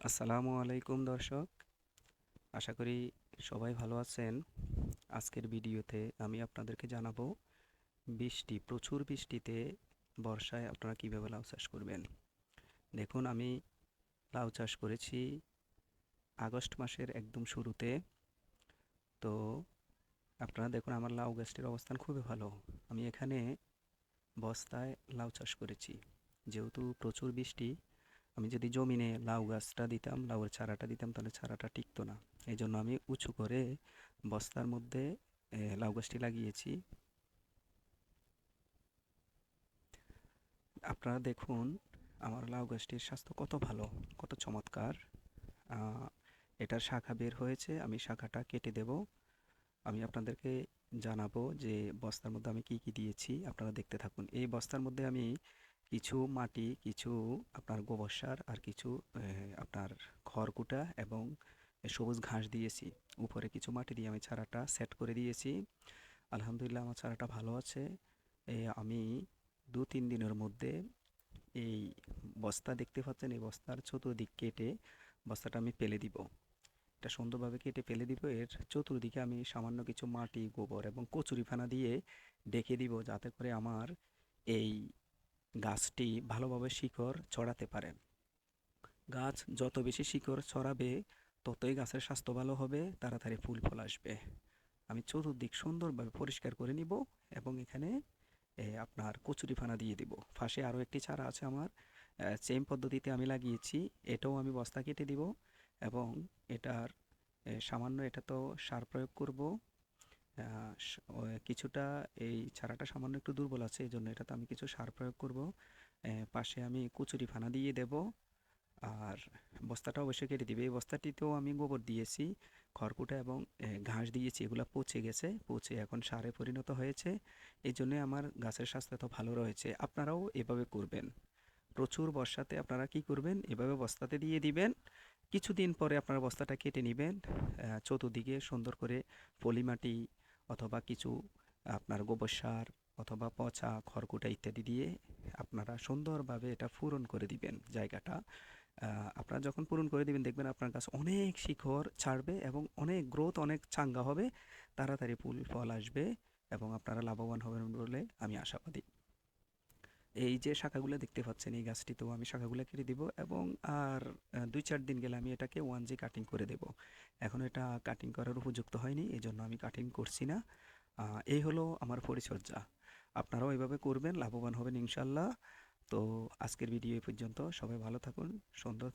আসসালামু আলাইকুম দর্শক। আশা করি সবাই ভালো আছেন। আজকের ভিডিওতে আমি আপনাদেরকে জানাব, বৃষ্টি, প্রচুর বৃষ্টিতে বর্ষায় আপনারা কীভাবে লাউ চাষ করবেন? দেখুন, আমি লাউ চাষ করেছি আগস্ট মাসের একদম শুরুতে। তো আপনারা দেখুন, আমার লাউ গাছটির অবস্থান খুবই ভালো। আমি এখানে বস্তায় লাউ চাষ করেছি। যেহেতু প্রচুর বৃষ্টি আমি যদি জমিনে লাউ গাছটা দিতাম, লাউয়ের চারাটা দিতাম, তাহলে চারাটা টিকতো না। এই জন্য আমি উঁচু করে বস্তার মধ্যে লাউ গাছটি লাগিয়েছি। আপনারা দেখুন, আমার লাউ গাছটির স্বাস্থ্য কত ভালো, কত চমৎকার। এটার শাখা বের হয়েছে, আমি শাখাটা কেটে দেব। আমি আপনাদেরকে জানাব যে বস্তার মধ্যে আমি কি কি দিয়েছি, আপনারা দেখতে থাকুন। এই বস্তার মধ্যে আমি কিছু মাটি, কিছু আপনার গোবর সার আর কিছু আপনার খড়কুটা এবং সবুজ ঘাস দিয়েছি। উপরে কিছু মাটি দিয়ে আমি চারাটা সেট করে দিয়েছি। আলহামদুলিল্লাহ আমার চারাটা ভালো আছে। আমি দু তিন দিনের মধ্যে এই বস্তা দেখতে পাচ্ছেন, এই বস্তার চতুর্দিক কেটে বস্তাটা আমি পেলে দিব। এটা সুন্দরভাবে কেটে ফেলে দিব। এর চতুর্দিকে আমি সামান্য কিছু মাটি, গোবর এবং কচুরি ফানা দিয়ে ডেকে দিব যাতে করে আমার এই গাছটি ভালোভাবে শিকড় ছড়াতে পারে। গাছ যত বেশি শিকড় ছড়াবে, ততই গাছের স্বাস্থ্য ভালো হবে, তাড়াতাড়ি ফুল ফল আসবে। আমি চতুর্দিক সুন্দরভাবে পরিষ্কার করে নিব এবং এখানে আপনার কচুরি ফানা দিয়ে দিব। ফাঁসে আরও একটি চারা আছে আমার। সেম পদ্ধতিতে আমি লাগিয়েছি। এটাও আমি বস্তা কেটে দিব এবং এটার সামান্য এটা তো সার প্রয়োগ করব। কিছুটা এই চারাটা সামান্য একটু দুর্বল আছে এই জন্য এটাতে আমি কিছু সার প্রয়োগ করব। পাশে আমি কচুরি ফানা দিয়ে দেব, আর বস্তাটা অবশ্যই কেটে দিবে। এই বস্তাটিতেও আমি গোবর দিয়েছি, খড়কুটা এবং ঘাস দিয়েছি, এগুলো পচে গেছে, পচে এখন সারে পরিণত হয়েছে। এই জন্য আমার গাছের স্বাস্থ্য তো ভালো রয়েছে। আপনারাও এভাবে করবেন। প্রচুর বর্ষাতে আপনারা কি করবেন? এভাবে বস্তাতে দিয়ে দিবেন। কিছুদিন পরে আপনারা বস্তাটা কেটে নেবেন। চতুর্দিকে সুন্দর করে পলি মাটি অথবা কিছু আপনার গোবর সার অথবা পচা, খড়কুটা ইত্যাদি দিয়ে আপনারা সুন্দরভাবে এটা পূরণ করে দিবেন জায়গাটা। আপনারা যখন পূরণ করে দিবেন, দেখবেন আপনার গাছ অনেক শিখর ছাড়বে এবং অনেক গ্রোথ অনেক চাঙ্গা হবে। তাড়াতাড়ি ফুল, ফল আসবে এবং আপনারা লাভবান হবেন বলে আমি আশাবাদী। এই যে শাখাগুলো দেখতে পাচ্ছেন, এই গাছটিতেও আমি শাখাগুলো কেটে দিব এবং আর দুই চার দিন গেলে আমি এটাকে ওয়ান জি কাটিং করে দেব। এখন এটা কাটিং করার উপযুক্ত হয়নি এই জন্য আমি কাটিং করছি না। এই হলো আমার পরিচর্যা। আপনারাও এইভাবে করবেন, লাভবান হবেন ইনশাল্লাহ তো আজকের ভিডিও পর্যন্ত। সবাই ভালো থাকুন, সুন্দর